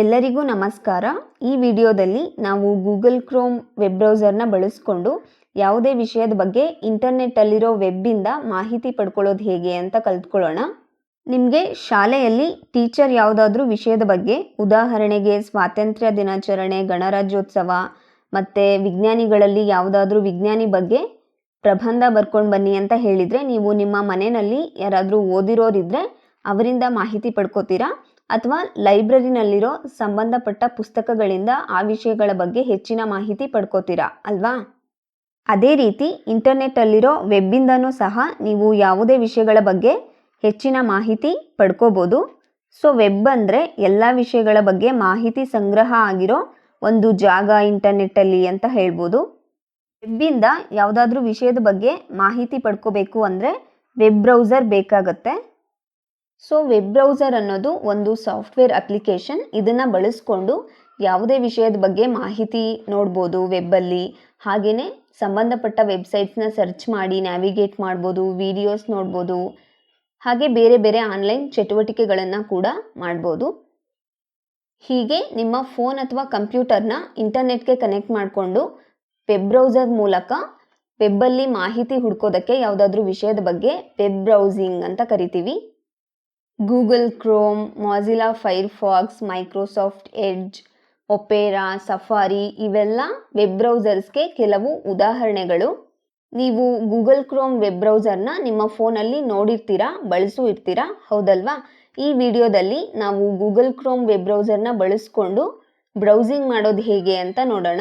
ಎಲ್ಲರಿಗೂ ನಮಸ್ಕಾರ. ಈ ವಿಡಿಯೋದಲ್ಲಿ ನಾವು ಗೂಗಲ್ ಕ್ರೋಮ್ ವೆಬ್ ಬ್ರೌಸರ್ನ ಬಳಸ್ಕೊಂಡು ಯಾವುದೇ ವಿಷಯದ ಬಗ್ಗೆ ಇಂಟರ್ನೆಟ್ಟಲ್ಲಿರೋ ವೆಬ್ಬಿಂದ ಮಾಹಿತಿ ಪಡ್ಕೊಳ್ಳೋದು ಹೇಗೆ ಅಂತ ಕಲ್ತ್ಕೊಳ್ಳೋಣ. ನಿಮಗೆ ಶಾಲೆಯಲ್ಲಿ ಟೀಚರ್ ಯಾವುದಾದ್ರೂ ವಿಷಯದ ಬಗ್ಗೆ ಉದಾಹರಣೆಗೆ ಸ್ವಾತಂತ್ರ್ಯ ದಿನಾಚರಣೆ, ಗಣರಾಜ್ಯೋತ್ಸವ ಮತ್ತು ವಿಜ್ಞಾನಿಗಳಲ್ಲಿ ಯಾವುದಾದ್ರೂ ವಿಜ್ಞಾನಿ ಬಗ್ಗೆ ಪ್ರಬಂಧ ಬರ್ಕೊಂಡು ಬನ್ನಿ ಅಂತ ಹೇಳಿದರೆ ನೀವು ನಿಮ್ಮ ಮನೆಯಲ್ಲಿ ಯಾರಾದರೂ ಓದಿರೋರಿದ್ದರೆ ಅವರಿಂದ ಮಾಹಿತಿ ಪಡ್ಕೋತೀರಾ? ಅಥವಾ ಲೈಬ್ರರಿನಲ್ಲಿರೋ ಸಂಬಂಧಪಟ್ಟ ಪುಸ್ತಕಗಳಿಂದ ಆ ವಿಷಯಗಳ ಬಗ್ಗೆ ಹೆಚ್ಚಿನ ಮಾಹಿತಿ ಪಡ್ಕೋತೀರಾ, ಅಲ್ವಾ? ಅದೇ ರೀತಿ ಇಂಟರ್ನೆಟ್ಟಲ್ಲಿರೋ ವೆಬ್ಬಿಂದನೂ ಸಹ ನೀವು ಯಾವುದೇ ವಿಷಯಗಳ ಬಗ್ಗೆ ಹೆಚ್ಚಿನ ಮಾಹಿತಿ ಪಡ್ಕೋಬೋದು. ಸೊ, ವೆಬ್ ಅಂದರೆ ಎಲ್ಲ ವಿಷಯಗಳ ಬಗ್ಗೆ ಮಾಹಿತಿ ಸಂಗ್ರಹ ಆಗಿರೋ ಒಂದು ಜಾಗ ಇಂಟರ್ನೆಟ್ಟಲ್ಲಿ ಅಂತ ಹೇಳ್ಬೋದು. ವೆಬ್ಬಿಂದ ಯಾವುದಾದ್ರೂ ವಿಷಯದ ಬಗ್ಗೆ ಮಾಹಿತಿ ಪಡ್ಕೋಬೇಕು ಅಂದರೆ ವೆಬ್ ಬ್ರೌಸರ್ ಬೇಕಾಗತ್ತೆ. ಸೊ ವೆಬ್ ಬ್ರೌಸರ್ ಅನ್ನೋದು ಒಂದು ಸಾಫ್ಟ್ವೇರ್ ಅಪ್ಲಿಕೇಶನ್ ಇದನ್ನು ಬಳಸ್ಕೊಂಡು ಯಾವುದೇ ವಿಷಯದ ಬಗ್ಗೆ ಮಾಹಿತಿ ನೋಡ್ಬೋದು ವೆಬ್ಬಲ್ಲಿ ಹಾಗೆಯೇ ಸಂಬಂಧಪಟ್ಟ ವೆಬ್ಸೈಟ್ಸ್ನ ಸರ್ಚ್ ಮಾಡಿ ನ್ಯಾವಿಗೇಟ್ ಮಾಡ್ಬೋದು ವೀಡಿಯೋಸ್ ನೋಡ್ಬೋದು. ಹಾಗೆ ಬೇರೆ ಬೇರೆ ಆನ್ಲೈನ್ ಚಟುವಟಿಕೆಗಳನ್ನು ಕೂಡ ಮಾಡ್ಬೋದು. ಹೀಗೆ ನಿಮ್ಮ ಫೋನ್ ಅಥವಾ ಕಂಪ್ಯೂಟರ್ನ ಇಂಟರ್ನೆಟ್ಗೆ ಕನೆಕ್ಟ್ ಮಾಡಿಕೊಂಡು ವೆಬ್ ಬ್ರೌಸರ್ ಮೂಲಕ ವೆಬ್ಬಲ್ಲಿ ಮಾಹಿತಿ ಹುಡ್ಕೋದಕ್ಕೆ ಯಾವುದಾದ್ರೂ ವಿಷಯದ ಬಗ್ಗೆ ವೆಬ್ ಬ್ರೌಸಿಂಗ್ ಅಂತ ಕರಿತೀವಿ. Google Chrome Mozilla Firefox Microsoft Edge Opera Safari ಇವೆಲ್ಲ ವೆಬ್ ಬ್ರೌಸರ್ಸ್ಗೆ ಕೆಲವು ಉದಾಹರಣೆಗಳು. ನೀವು ಗೂಗಲ್ ಕ್ರೋಮ್ ವೆಬ್ ಬ್ರೌಸರ್ನ ನಿಮ್ಮ ಫೋನಲ್ಲಿ ನೋಡಿರ್ತೀರಾ, ಬಳಸು ಇರ್ತೀರಾ? ಹೌದಲ್ವಾ? ಈ ವಿಡಿಯೋದಲ್ಲಿ ನಾವು ಗೂಗಲ್ ಕ್ರೋಮ್ ವೆಬ್ ಬ್ರೌಸರ್ನ ಬಳಸ್ಕೊಂಡು ಬ್ರೌಸಿಂಗ್ ಮಾಡೋದು ಹೇಗೆ ಅಂತ ನೋಡೋಣ.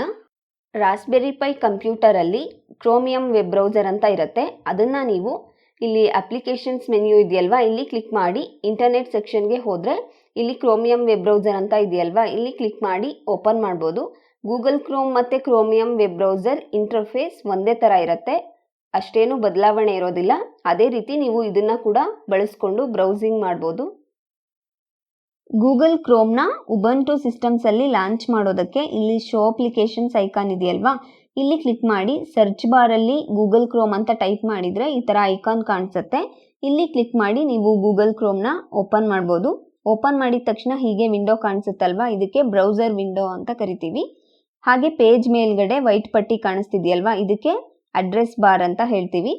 ರಾಸ್ಬೆರಿ ಪೈ ಕಂಪ್ಯೂಟರಲ್ಲಿ ಕ್ರೋಮಿಯಂ ವೆಬ್ ಬ್ರೌಸರ್ ಅಂತ ಇರುತ್ತೆ. ಅದನ್ನು ನೀವು ಇಲ್ಲಿ ಅಪ್ಲಿಕೇಶನ್ಸ್ ಮೆನ್ಯೂ ಇದೆಯಲ್ವಾ? ಇಲ್ಲಿ ಕ್ಲಿಕ್ ಮಾಡಿ ಇಂಟರ್ನೆಟ್ ಸೆಕ್ಷನ್ಗೆ ಹೋದರೆ ಇಲ್ಲಿ ಕ್ರೋಮಿಯಂ ವೆಬ್ ಬ್ರೌಸರ್ ಅಂತ ಇದೆಯಲ್ವಾ? ಇಲ್ಲಿ ಕ್ಲಿಕ್ ಮಾಡಿ ಓಪನ್ ಮಾಡ್ಬೋದು. ಗೂಗಲ್ ಕ್ರೋಮ್ ಮತ್ತು ಕ್ರೋಮಿಯಂ ವೆಬ್ ಬ್ರೌಸರ್ ಇಂಟರ್ಫೇಸ್ ಒಂದೇ ಥರ ಇರುತ್ತೆ. ಅಷ್ಟೇನು ಬದಲಾವಣೆ ಇರೋದಿಲ್ಲ. ಅದೇ ರೀತಿ ನೀವು ಇದನ್ನು ಕೂಡ ಬಳಸ್ಕೊಂಡು ಬ್ರೌಸಿಂಗ್ ಮಾಡ್ಬೋದು. ಗೂಗಲ್ ಕ್ರೋಮ್ನ ಉಬಂಟು ಸಿಸ್ಟಮ್ಸಲ್ಲಿ ಲಾಂಚ್ ಮಾಡೋದಕ್ಕೆ ಇಲ್ಲಿ ಶೋ ಅಪ್ಲಿಕೇಶನ್ಸ್ ಐಕಾನ್ ಇದೆಯಲ್ವಾ? ಇಲ್ಲಿ ಕ್ಲಿಕ್ ಮಾಡಿ ಸರ್ಚ್ ಬಾರಲ್ಲಿ ಗೂಗಲ್ ಕ್ರೋಮ್ ಅಂತ ಟೈಪ್ ಮಾಡಿದರೆ ಈ ಥರ ಐಕಾನ್ ಕಾಣಿಸುತ್ತೆ. ಇಲ್ಲಿ ಕ್ಲಿಕ್ ಮಾಡಿ ನೀವು ಗೂಗಲ್ ಕ್ರೋಮ್ನ ಓಪನ್ ಮಾಡ್ಬೋದು. ಓಪನ್ ಮಾಡಿದ ತಕ್ಷಣ ಹೀಗೆ ವಿಂಡೋ ಕಾಣಿಸುತ್ತಲ್ವಾ? ಇದಕ್ಕೆ ಬ್ರೌಸರ್ ವಿಂಡೋ ಅಂತ ಕರಿತೀವಿ. ಹಾಗೆ ಪೇಜ್ ಮೇಲ್ಗಡೆ ವೈಟ್ ಪಟ್ಟಿ ಕಾಣಿಸ್ತಿದೆಯಲ್ವಾ? ಇದಕ್ಕೆ ಅಡ್ರೆಸ್ ಬಾರ್ ಅಂತ ಹೇಳ್ತೀವಿ.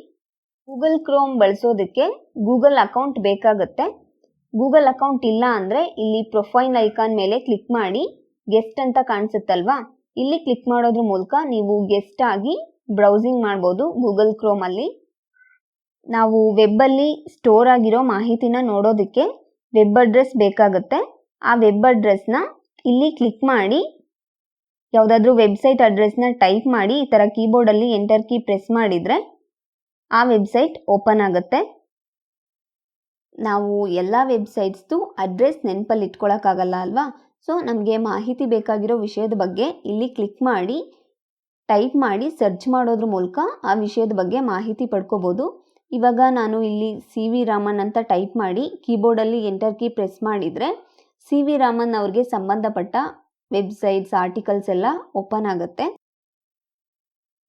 ಗೂಗಲ್ ಕ್ರೋಮ್ ಬಳಸೋದಕ್ಕೆ ಗೂಗಲ್ ಅಕೌಂಟ್ ಬೇಕಾಗುತ್ತೆ. ಗೂಗಲ್ ಅಕೌಂಟ್ ಇಲ್ಲ ಅಂದರೆ ಇಲ್ಲಿ ಪ್ರೊಫೈಲ್ ಐಕಾನ್ ಮೇಲೆ ಕ್ಲಿಕ್ ಮಾಡಿ ಗೆಸ್ಟ್ ಅಂತ ಕಾಣಿಸುತ್ತಲ್ವಾ? ಇಲ್ಲಿ ಕ್ಲಿಕ್ ಮಾಡೋದ್ರ ಮೂಲಕ ನೀವು ಗೆಸ್ಟ್ ಆಗಿ ಬ್ರೌಸಿಂಗ್ ಮಾಡ್ಬೋದು ಗೂಗಲ್ ಕ್ರೋಮಲ್ಲಿ ನಾವು ವೆಬ್ಬಲ್ಲಿ ಸ್ಟೋರ್ ಆಗಿರೋ ಮಾಹಿತಿನ ನೋಡೋದಕ್ಕೆ ವೆಬ್ ಅಡ್ರೆಸ್ ಬೇಕಾಗುತ್ತೆ. ಆ ವೆಬ್ ಅಡ್ರೆಸ್ನ ಇಲ್ಲಿ ಕ್ಲಿಕ್ ಮಾಡಿ ಯಾವುದಾದ್ರೂ ವೆಬ್ಸೈಟ್ ಅಡ್ರೆಸ್ನ ಟೈಪ್ ಮಾಡಿ ಈ ಥರ ಕೀಬೋರ್ಡಲ್ಲಿ ಎಂಟರ್ ಕೀ ಪ್ರೆಸ್ ಮಾಡಿದರೆ ಆ ವೆಬ್ಸೈಟ್ ಓಪನ್ ಆಗುತ್ತೆ. ನಾವು ಎಲ್ಲ ವೆಬ್ಸೈಟ್ಸ್ದು ಅಡ್ರೆಸ್ ನೆನಪಲ್ಲಿ ಇಟ್ಕೊಳ್ಳೋಕ್ಕಾಗಲ್ಲ ಅಲ್ವಾ? ಸೊ ನಮಗೆ ಮಾಹಿತಿ ಬೇಕಾಗಿರೋ ವಿಷಯದ ಬಗ್ಗೆ ಇಲ್ಲಿ ಕ್ಲಿಕ್ ಮಾಡಿ ಟೈಪ್ ಮಾಡಿ ಸರ್ಚ್ ಮಾಡೋದ್ರ ಮೂಲಕ ಆ ವಿಷಯದ ಬಗ್ಗೆ ಮಾಹಿತಿ ಪಡ್ಕೋಬೋದು. ಇವಾಗ ನಾನು ಇಲ್ಲಿ ಸಿ ವಿ ರಾಮನ್ ಅಂತ ಟೈಪ್ ಮಾಡಿ ಕೀಬೋರ್ಡಲ್ಲಿ ಎಂಟರ್ ಕೀ ಪ್ರೆಸ್ ಮಾಡಿದರೆ ಸಿ ವಿ ರಾಮನ್ ಅವ್ರಿಗೆ ಸಂಬಂಧಪಟ್ಟ ವೆಬ್ಸೈಟ್ಸ್ ಆರ್ಟಿಕಲ್ಸ್ ಎಲ್ಲ ಓಪನ್ ಆಗುತ್ತೆ.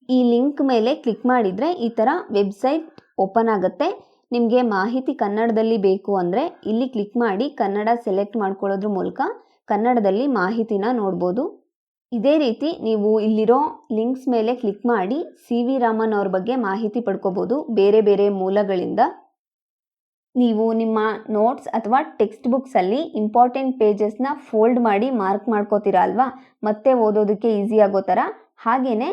ಈ ಲಿಂಕ್ ಮೇಲೆ ಕ್ಲಿಕ್ ಮಾಡಿದರೆ ಈ ಥರ ವೆಬ್ಸೈಟ್ ಓಪನ್ ಆಗುತ್ತೆ. ನಿಮಗೆ ಮಾಹಿತಿ ಕನ್ನಡದಲ್ಲಿ ಬೇಕು ಅಂದರೆ ಇಲ್ಲಿ ಕ್ಲಿಕ್ ಮಾಡಿ ಕನ್ನಡ ಸೆಲೆಕ್ಟ್ ಮಾಡ್ಕೊಳ್ಳೋದ್ರ ಮೂಲಕ ಕನ್ನಡದಲ್ಲಿ ಮಾಹಿತಿನ ನೋಡ್ಬೋದು. ಇದೇ ರೀತಿ ನೀವು ಇಲ್ಲಿರೋ ಲಿಂಕ್ಸ್ ಮೇಲೆ ಕ್ಲಿಕ್ ಮಾಡಿ ಸಿ ವಿ ರಾಮನ್ ಅವ್ರ ಬಗ್ಗೆ ಮಾಹಿತಿ ಪಡ್ಕೋಬೋದು ಬೇರೆ ಬೇರೆ ಮೂಲಗಳಿಂದ. ನೀವು ನಿಮ್ಮ ನೋಟ್ಸ್ ಅಥವಾ ಟೆಕ್ಸ್ಟ್ ಬುಕ್ಸಲ್ಲಿ ಇಂಪಾರ್ಟೆಂಟ್ ಪೇಜಸ್ನ ಫೋಲ್ಡ್ ಮಾಡಿ ಮಾರ್ಕ್ ಮಾಡ್ಕೋತೀರ ಅಲ್ವಾ? ಮತ್ತೆ ಓದೋದಕ್ಕೆ ಈಸಿ ಆಗೋ ಥರ? ಹಾಗೆಯೇ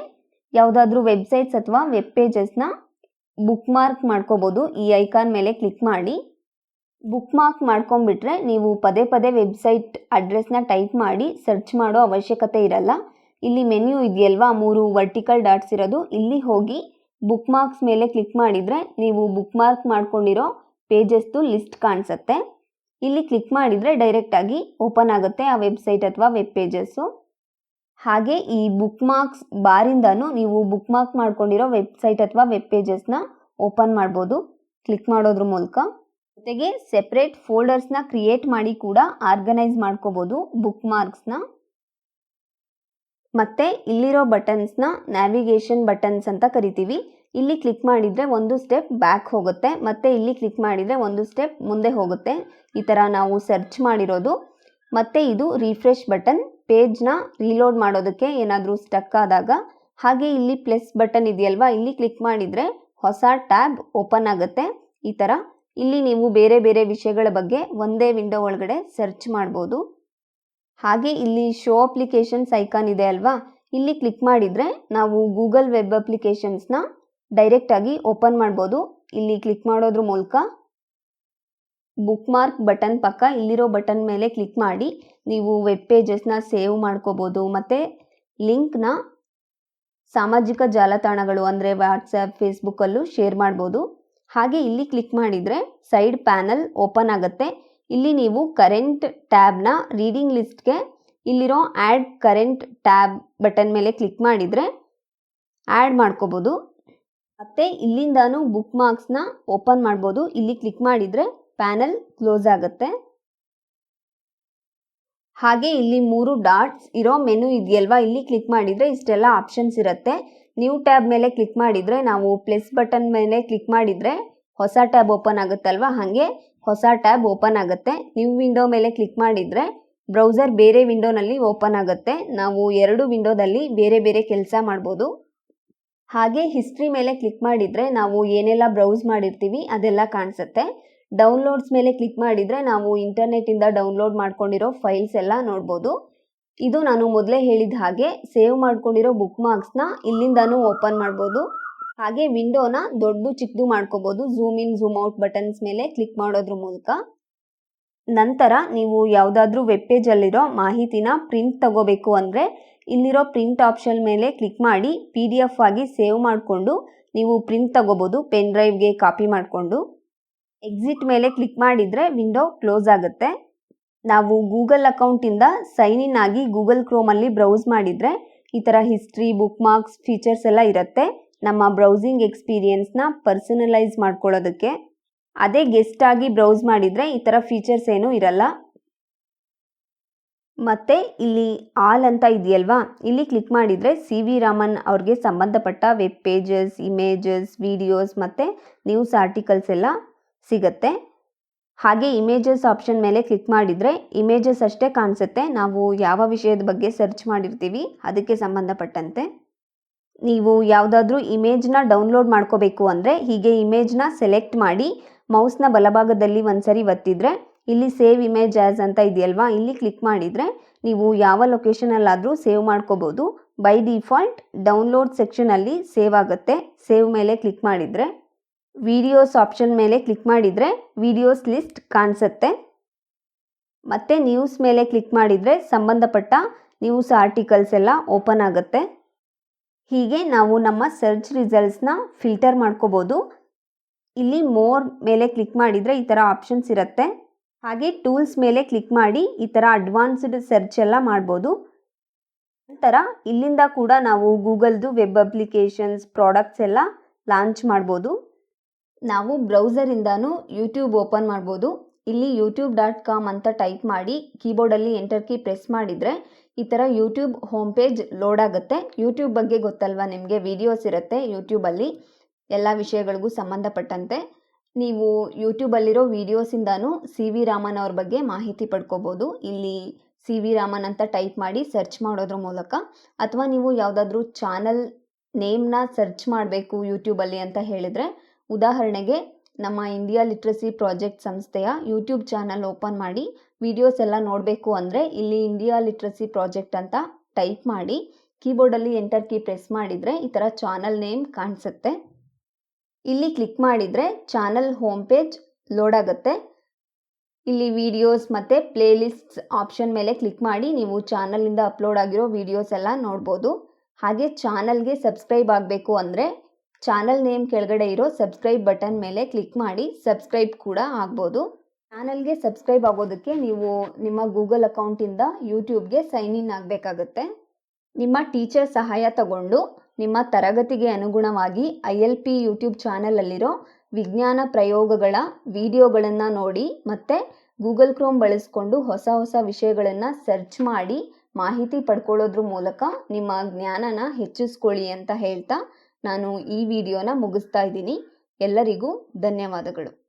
ಯಾವುದಾದ್ರೂ ವೆಬ್ಸೈಟ್ಸ್ ಅಥವಾ ವೆಬ್ ಪೇಜಸ್ನ ಬುಕ್ ಮಾರ್ಕ್ ಮಾಡ್ಕೋಬೋದು. ಈ ಐಕಾನ್ ಮೇಲೆ ಕ್ಲಿಕ್ ಮಾಡಿ. ಬುಕ್ ಮಾರ್ಕ್ ಮಾಡ್ಕೊಂಬಿಟ್ರೆ ನೀವು ಪದೇ ಪದೇ ವೆಬ್ಸೈಟ್ ಅಡ್ರೆಸ್ನ ಟೈಪ್ ಮಾಡಿ ಸರ್ಚ್ ಮಾಡೋ ಅವಶ್ಯಕತೆ ಇರಲ್ಲ. ಇಲ್ಲಿ ಮೆನ್ಯೂ ಇದೆಯಲ್ವಾ? ಮೂರು ವರ್ಟಿಕಲ್ ಡಾಟ್ಸ್ ಇರೋದು. ಇಲ್ಲಿ ಹೋಗಿ ಬುಕ್ ಮಾರ್ಕ್ಸ್ ಮೇಲೆ ಕ್ಲಿಕ್ ಮಾಡಿದರೆ ನೀವು ಬುಕ್ ಮಾರ್ಕ್ ಮಾಡ್ಕೊಂಡಿರೋ ಪೇಜಸ್ದು ಲಿಸ್ಟ್ ಕಾಣಿಸುತ್ತೆ. ಇಲ್ಲಿ ಕ್ಲಿಕ್ ಮಾಡಿದರೆ ಡೈರೆಕ್ಟಾಗಿ ಓಪನ್ ಆಗುತ್ತೆ ಆ ವೆಬ್ಸೈಟ್ ಅಥವಾ ವೆಬ್ ಪೇಜಸ್ಸು ಹಾಗೆ ಈ ಬುಕ್ ಮಾರ್ಕ್ಸ್ ಬಾರಿಂದನೂ ನೀವು ಬುಕ್ ಮಾರ್ಕ್ ಮಾಡ್ಕೊಂಡಿರೋ ವೆಬ್ಸೈಟ್ ಅಥವಾ ವೆಬ್ ಪೇಜಸ್ನ ಓಪನ್ ಮಾಡ್ಬೋದು. ಕ್ಲಿಕ್ ಮಾಡೋದ್ರ ಮೂಲಕ. ಜೊತೆಗೆ ಸೆಪ್ರೇಟ್ ಫೋಲ್ಡರ್ಸ್ನ ಕ್ರಿಯೇಟ್ ಮಾಡಿ ಕೂಡ ಆರ್ಗನೈಸ್ ಮಾಡ್ಕೋಬೋದು ಬುಕ್ ಮಾರ್ಕ್ಸ್ನ ಮತ್ತು ಇಲ್ಲಿರೋ ಬಟನ್ಸ್ನ ನ್ಯಾವಿಗೇಷನ್ ಬಟನ್ಸ್ ಅಂತ ಕರಿತೀವಿ. ಇಲ್ಲಿ ಕ್ಲಿಕ್ ಮಾಡಿದರೆ ಒಂದು ಸ್ಟೆಪ್ ಬ್ಯಾಕ್ ಹೋಗುತ್ತೆ. ಮತ್ತು ಇಲ್ಲಿ ಕ್ಲಿಕ್ ಮಾಡಿದರೆ ಒಂದು ಸ್ಟೆಪ್ ಮುಂದೆ ಹೋಗುತ್ತೆ. ಈ ಥರ ನಾವು ಸರ್ಚ್ ಮಾಡಿರೋದು. ಮತ್ತು ಇದು ರಿಫ್ರೆಶ್ ಬಟನ್ ಪೇಜ್ನ ರೀಲೋಡ್ ಮಾಡೋದಕ್ಕೆ ಏನಾದರೂ ಸ್ಟಕ್ ಆದಾಗ, ಹಾಗೆ ಇಲ್ಲಿ ಪ್ಲಸ್ ಬಟನ್ ಇದೆಯಲ್ವಾ, ಇಲ್ಲಿ ಕ್ಲಿಕ್ ಮಾಡಿದರೆ ಹೊಸ ಟ್ಯಾಬ್ ಓಪನ್ ಆಗುತ್ತೆ. ಈ ಥರ ಇಲ್ಲಿ ನೀವು ಬೇರೆ ಬೇರೆ ವಿಷಯಗಳ ಬಗ್ಗೆ ಒಂದೇ ವಿಂಡೋ ಒಳಗಡೆ ಸರ್ಚ್ ಮಾಡ್ಬೋದು. ಹಾಗೆ ಇಲ್ಲಿ ಶೋ ಅಪ್ಲಿಕೇಶನ್ಸ್ ಐಕಾನ್ ಇದೆ ಅಲ್ವಾ, ಇಲ್ಲಿ ಕ್ಲಿಕ್ ಮಾಡಿದರೆ ನಾವು ಗೂಗಲ್ ವೆಬ್ ಅಪ್ಲಿಕೇಶನ್ಸ್ನ ಡೈರೆಕ್ಟಾಗಿ ಓಪನ್ ಮಾಡ್ಬೋದು. ಇಲ್ಲಿ ಕ್ಲಿಕ್ ಮಾಡೋದ್ರ ಮೂಲಕ ಬುಕ್ ಮಾರ್ಕ್ ಬಟನ್ ಪಕ್ಕ ಇಲ್ಲಿರೋ ಬಟನ್ ಮೇಲೆ ಕ್ಲಿಕ್ ಮಾಡಿ. ನೀವು ವೆಬ್ ಪೇಜಸ್ನ ಸೇವ್ ಮಾಡ್ಕೋಬೋದು. ಮತ್ತು ಲಿಂಕ್ನ ಸಾಮಾಜಿಕ ಜಾಲತಾಣಗಳು ಅಂದರೆ ವಾಟ್ಸಪ್ ಫೇಸ್ಬುಕ್ಕಲ್ಲೂ ಶೇರ್ ಮಾಡ್ಬೋದು. ಹಾಗೆ ಇಲ್ಲಿ ಕ್ಲಿಕ್ ಮಾಡಿದರೆ ಸೈಡ್ ಪ್ಯಾನಲ್ ಓಪನ್ ಆಗುತ್ತೆ. ಇಲ್ಲಿ ನೀವು ಕರೆಂಟ್ ಟ್ಯಾಬ್ನ ರೀಡಿಂಗ್ ಲಿಸ್ಟ್ಗೆ ಇಲ್ಲಿರೋ ಆ್ಯಡ್ ಕರೆಂಟ್ ಟ್ಯಾಬ್ ಬಟನ್ ಮೇಲೆ ಕ್ಲಿಕ್ ಮಾಡಿದರೆ ಆ್ಯಡ್ ಮಾಡ್ಕೋಬೋದು. ಮತ್ತು ಇಲ್ಲಿಂದಾನು ಬುಕ್ ಮಾರ್ಕ್ಸ್ನ ಓಪನ್ ಮಾಡ್ಬೋದು. ಇಲ್ಲಿ ಕ್ಲಿಕ್ ಮಾಡಿದರೆ ಪ್ಯಾನಲ್ ಕ್ಲೋಸ್ ಆಗುತ್ತೆ. ಹಾಗೆ ಇಲ್ಲಿ ಮೂರು ಡಾಟ್ಸ್ ಇರೋ ಮೆನು ಇದೆಯಲ್ವಾ? ಇಲ್ಲಿ ಕ್ಲಿಕ್ ಮಾಡಿದರೆ ಇಷ್ಟೆಲ್ಲ ಆಪ್ಷನ್ಸ್ ಇರುತ್ತೆ. ನ್ಯೂ ಟ್ಯಾಬ್ ಮೇಲೆ ಕ್ಲಿಕ್ ಮಾಡಿದರೆ ನಾವು ಪ್ಲಸ್ ಬಟನ್ ಮೇಲೆ ಕ್ಲಿಕ್ ಮಾಡಿದರೆ ಹೊಸ ಟ್ಯಾಬ್ ಓಪನ್ ಆಗುತ್ತಲ್ವ? ಹಾಗೆ ಹೊಸ ಟ್ಯಾಬ್ ಓಪನ್ ಆಗುತ್ತೆ. ನ್ಯೂ ವಿಂಡೋ ಮೇಲೆ ಕ್ಲಿಕ್ ಮಾಡಿದರೆ ಬ್ರೌಸರ್ ಬೇರೆ ವಿಂಡೋನಲ್ಲಿ ಓಪನ್ ಆಗುತ್ತೆ. ನಾವು ಎರಡು ವಿಂಡೋದಲ್ಲಿ ಬೇರೆ ಬೇರೆ ಕೆಲಸ ಮಾಡ್ಬೋದು. ಹಾಗೆ ಹಿಸ್ಟ್ರಿ ಮೇಲೆ ಕ್ಲಿಕ್ ಮಾಡಿದರೆ ನಾವು ಏನೆಲ್ಲ ಬ್ರೌಸ್ ಮಾಡಿರ್ತೀವಿ ಅದೆಲ್ಲ ಕಾಣಿಸುತ್ತೆ. ಡೌನ್ಲೋಡ್ಸ್ ಮೇಲೆ ಕ್ಲಿಕ್ ಮಾಡಿದರೆ ನಾವು ಇಂಟರ್ನೆಟ್ಟಿಂದ ಡೌನ್ಲೋಡ್ ಮಾಡ್ಕೊಂಡಿರೋ ಫೈಲ್ಸ್ ಎಲ್ಲ ನೋಡ್ಬೋದು. ಇದು ನಾನು ಮೊದಲೇ ಹೇಳಿದ ಹಾಗೆ ಸೇವ್ ಮಾಡ್ಕೊಂಡಿರೋ ಬುಕ್ ಮಾರ್ಕ್ಸ್ನ ಇಲ್ಲಿಂದನೂ ಓಪನ್ ಮಾಡ್ಬೋದು. ಹಾಗೆ ವಿಂಡೋನ ದೊಡ್ಡ ಚಿಕ್ಕದು ಮಾಡ್ಕೋಬೋದು. Zoom in zoom out buttons ಮೇಲೆ ಕ್ಲಿಕ್ ಮಾಡೋದ್ರ ಮೂಲಕ. ನಂತರ ನೀವು ಯಾವುದಾದ್ರೂ ವೆಬ್ ಪೇಜಲ್ಲಿರೋ ಮಾಹಿತಿನ ಪ್ರಿಂಟ್ ತಗೋಬೇಕು ಅಂದರೆ ಇಲ್ಲಿರೋ ಪ್ರಿಂಟ್ ಆಪ್ಷನ್ ಮೇಲೆ ಕ್ಲಿಕ್ ಮಾಡಿ ಪಿ ಆಗಿ ಸೇವ್ ಮಾಡಿಕೊಂಡು ನೀವು ಪ್ರಿಂಟ್ ತಗೋಬೋದು ಪೆನ್ ಡ್ರೈವ್ಗೆ ಕಾಪಿ ಮಾಡಿಕೊಂಡು. ಎಕ್ಸಿಟ್ ಮೇಲೆ ಕ್ಲಿಕ್ ಮಾಡಿದರೆ ವಿಂಡೋ ಕ್ಲೋಸ್ ಆಗುತ್ತೆ. ನಾವು ಗೂಗಲ್ ಅಕೌಂಟಿಂದ ಸೈನ್ ಇನ್ ಆಗಿ ಗೂಗಲ್ ಕ್ರೋಮಲ್ಲಿ ಬ್ರೌಸ್ ಮಾಡಿದರೆ ಈ ಥರ ಹಿಸ್ಟ್ರಿ ಬುಕ್ ಮಾರ್ಕ್ಸ್ ಫೀಚರ್ಸ್ ಎಲ್ಲ ಇರುತ್ತೆ. ನಮ್ಮ ಬ್ರೌಸಿಂಗ್ ಎಕ್ಸ್ಪೀರಿಯೆನ್ಸ್ನ ಪರ್ಸನಲೈಸ್ ಮಾಡ್ಕೊಳ್ಳೋದಕ್ಕೆ. ಅದೇ ಗೆಸ್ಟ್ ಆಗಿ ಬ್ರೌಸ್ ಮಾಡಿದರೆ ಈ ಥರ ಫೀಚರ್ಸ್ ಏನೂ ಇರಲ್ಲ. ಮತ್ತು ಇಲ್ಲಿ ಆಲ್ ಅಂತ ಇದೆಯಲ್ವಾ? ಇಲ್ಲಿ ಕ್ಲಿಕ್ ಮಾಡಿದರೆ ಸಿ ವಿ ರಾಮನ್ ಅವ್ರಿಗೆ ಸಂಬಂಧಪಟ್ಟ ವೆಬ್ ಪೇಜಸ್ ಇಮೇಜಸ್ ವಿಡಿಯೋಸ್ ಮತ್ತು ನ್ಯೂಸ್ ಆರ್ಟಿಕಲ್ಸ್ ಎಲ್ಲ ಸಿಗುತ್ತೆ. ಹಾಗೆ ಇಮೇಜಸ್ ಆಪ್ಷನ್ ಮೇಲೆ ಕ್ಲಿಕ್ ಮಾಡಿದರೆ ಇಮೇಜಸ್ ಅಷ್ಟೇ ಕಾಣಿಸುತ್ತೆ. ನಾವು ಯಾವ ವಿಷಯದ ಬಗ್ಗೆ ಸರ್ಚ್ ಮಾಡಿರ್ತೀವಿ, ಅದಕ್ಕೆ ಸಂಬಂಧಪಟ್ಟಂತೆ. ನೀವು ಯಾವುದಾದ್ರೂ ಇಮೇಜ್ನ ಡೌನ್ಲೋಡ್ ಮಾಡ್ಕೋಬೇಕು ಅಂದರೆ ಹೀಗೆ ಇಮೇಜ್ನ ಸೆಲೆಕ್ಟ್ ಮಾಡಿ ಮೌಸ್ನ ಬಲಭಾಗದಲ್ಲಿ ಒಂದ್ಸರಿ ಒತ್ತಿದ್ರೆ, ಇಲ್ಲಿ ಸೇವ್ ಇಮೇಜ್ ಆ್ಯಸ್ ಅಂತ ಇದೆಯಲ್ವಾ, ಇಲ್ಲಿ ಕ್ಲಿಕ್ ಮಾಡಿದರೆ ನೀವು ಯಾವ ಲೊಕೇಶನಲ್ಲಾದರೂ ಸೇವ್ ಮಾಡ್ಕೋಬೋದು. ಬೈ ಡಿಫಾಲ್ಟ್ ಡೌನ್ಲೋಡ್ ಸೆಕ್ಷನಲ್ಲಿ ಸೇವ್ ಆಗುತ್ತೆ. ಸೇವ್ ಮೇಲೆ ಕ್ಲಿಕ್ ಮಾಡಿದರೆ. ವಿಡಿಯೋಸ್ ಆಪ್ಷನ್ ಮೇಲೆ ಕ್ಲಿಕ್ ಮಾಡಿದರೆ ವಿಡಿಯೋಸ್ ಲಿಸ್ಟ್ ಕಾಣಿಸುತ್ತೆ. ಮತ್ತು ನ್ಯೂಸ್ ಮೇಲೆ ಕ್ಲಿಕ್ ಮಾಡಿದರೆ ಸಂಬಂಧಪಟ್ಟ ನ್ಯೂಸ್ ಆರ್ಟಿಕಲ್ಸ್ ಎಲ್ಲ ಓಪನ್ ಆಗುತ್ತೆ. ಹೀಗೆ ನಾವು ನಮ್ಮ ಸರ್ಚ್ ರಿಸಲ್ಟ್ಸ್ನ ಫಿಲ್ಟರ್ ಮಾಡ್ಕೋಬೋದು. ಇಲ್ಲಿ ಮೋರ್ ಮೇಲೆ ಕ್ಲಿಕ್ ಮಾಡಿದರೆ ಈ ಥರ ಆಪ್ಷನ್ಸ್ ಇರುತ್ತೆ. ಹಾಗೆ ಟೂಲ್ಸ್ ಮೇಲೆ ಕ್ಲಿಕ್ ಮಾಡಿ ಈ ಥರ ಅಡ್ವಾನ್ಸ್ಡ್ ಸರ್ಚ್ ಎಲ್ಲ ಮಾಡ್ಬೋದು. ನಂತರ ಇಲ್ಲಿಂದ ಕೂಡ ನಾವು ಗೂಗಲ್ದು ವೆಬ್ ಅಪ್ಲಿಕೇಶನ್ಸ್ ಪ್ರಾಡಕ್ಟ್ಸ್ ಎಲ್ಲ ಲಾಂಚ್ ಮಾಡ್ಬೋದು. ನಾವು ಬ್ರೌಸರಿಂದನೂ ಯೂಟ್ಯೂಬ್ ಓಪನ್ ಮಾಡ್ಬೋದು. ಇಲ್ಲಿ ಯೂಟ್ಯೂಬ್ ಡಾಟ್ ಕಾಮ್ ಅಂತ ಟೈಪ್ ಮಾಡಿ, ಕೀಬೋರ್ಡಲ್ಲಿ ಎಂಟರ್ ಕೀ ಪ್ರೆಸ್ ಮಾಡಿದರೆ ಈ ಥರ ಯೂಟ್ಯೂಬ್ ಹೋಮ್ ಪೇಜ್ ಲೋಡ್ ಆಗುತ್ತೆ. ಯೂಟ್ಯೂಬ್ ಬಗ್ಗೆ ಗೊತ್ತಲ್ವಾ ನಿಮಗೆ? ವಿಡಿಯೋಸ್ ಇರುತ್ತೆ ಯೂಟ್ಯೂಬಲ್ಲಿ, ಎಲ್ಲ ವಿಷಯಗಳಿಗೂ ಸಂಬಂಧಪಟ್ಟಂತೆ. ನೀವು ಯೂಟ್ಯೂಬಲ್ಲಿರೋ ವೀಡಿಯೋಸಿಂದನೂ ಸಿ ವಿ ರಾಮನ್ ಅವ್ರ ಬಗ್ಗೆ ಮಾಹಿತಿ ಪಡ್ಕೋಬೋದು. ಇಲ್ಲಿ ಸಿ ವಿ ರಾಮನ್ ಅಂತ ಟೈಪ್ ಮಾಡಿ ಸರ್ಚ್ ಮಾಡೋದ್ರ ಮೂಲಕ. ಅಥವಾ ನೀವು ಯಾವುದಾದ್ರೂ ಚಾನಲ್ ನೇಮ್ನ ಸರ್ಚ್ ಮಾಡಬೇಕು ಯೂಟ್ಯೂಬಲ್ಲಿ ಅಂತ ಹೇಳಿದರೆ ಉದಾಹರಣೆಗೆ, ನಮ್ಮ ಇಂಡಿಯಾ ಲಿಟ್ರಸಿ ಪ್ರಾಜೆಕ್ಟ್ ಸಂಸ್ಥೆಯ ಯೂಟ್ಯೂಬ್ ಚಾನಲ್ ಓಪನ್ ಮಾಡಿ ವಿಡಿಯೋಸ್ ಎಲ್ಲ ನೋಡಬೇಕು ಅಂದರೆ ಇಲ್ಲಿ ಇಂಡಿಯಾ ಲಿಟ್ರಸಿ ಪ್ರಾಜೆಕ್ಟ್ ಅಂತ ಟೈಪ್ ಮಾಡಿ ಕೀಬೋರ್ಡಲ್ಲಿ ಎಂಟರ್ ಕೀ ಪ್ರೆಸ್ ಮಾಡಿದರೆ ಈ ಥರ ಚಾನಲ್ ನೇಮ್ ಕಾಣಿಸುತ್ತೆ. ಇಲ್ಲಿ ಕ್ಲಿಕ್ ಮಾಡಿದರೆ ಚಾನಲ್ ಹೋಮ್ ಪೇಜ್ ಲೋಡ್ ಆಗುತ್ತೆ. ಇಲ್ಲಿ ವಿಡಿಯೋಸ್ ಮತ್ತು ಪ್ಲೇಲಿಸ್ಟ್ಸ್ ಆಪ್ಷನ್ ಮೇಲೆ ಕ್ಲಿಕ್ ಮಾಡಿ, ನೀವು ಚಾನಲಿಂದ ಅಪ್ಲೋಡ್ ಆಗಿರೋ ವಿಡಿಯೋಸ್ ಎಲ್ಲ ನೋಡ್ಬೋದು. ಹಾಗೆ ಚಾನಲ್ಗೆ ಸಬ್ಸ್ಕ್ರೈಬ್ ಆಗಬೇಕು ಅಂದರೆ ಚಾನಲ್ ನೇಮ್ ಕೆಳಗಡೆ ಇರೋ ಸಬ್ಸ್ಕ್ರೈಬ್ ಬಟನ್ ಮೇಲೆ ಕ್ಲಿಕ್ ಮಾಡಿ ಸಬ್ಸ್ಕ್ರೈಬ್ ಕೂಡ ಆಗ್ಬೋದು. ಚಾನಲ್ಗೆ ಸಬ್ಸ್ಕ್ರೈಬ್ ಆಗೋದಕ್ಕೆ ನೀವು ನಿಮ್ಮ ಗೂಗಲ್ ಅಕೌಂಟಿಂದ ಯೂಟ್ಯೂಬ್ಗೆ ಸೈನ್ ಇನ್ ಆಗಬೇಕಾಗತ್ತೆ. ನಿಮ್ಮ ಟೀಚರ್ ಸಹಾಯ ತಗೊಂಡು ನಿಮ್ಮ ತರಗತಿಗೆ ಅನುಗುಣವಾಗಿ ಐ ಎಲ್ ಪಿ ಯೂಟ್ಯೂಬ್ ಚಾನಲಲ್ಲಿರೋ ವಿಜ್ಞಾನ ಪ್ರಯೋಗಗಳ ವಿಡಿಯೋಗಳನ್ನು ನೋಡಿ ಮತ್ತು ಗೂಗಲ್ ಕ್ರೋಮ್ ಬಳಸ್ಕೊಂಡು ಹೊಸ ಹೊಸ ವಿಷಯಗಳನ್ನು ಸರ್ಚ್ ಮಾಡಿ ಮಾಹಿತಿ ಪಡ್ಕೊಳ್ಳೋದ್ರ ಮೂಲಕ ನಿಮ್ಮ ಜ್ಞಾನನ ಹೆಚ್ಚಿಸ್ಕೊಳ್ಳಿ ಅಂತ ಹೇಳ್ತಾ ನಾನು ಈ ವಿಡಿಯೋನ ಮುಗಿಸ್ತಾ ಇದ್ದೀನಿ. ಎಲ್ಲರಿಗೂ ಧನ್ಯವಾದಗಳು.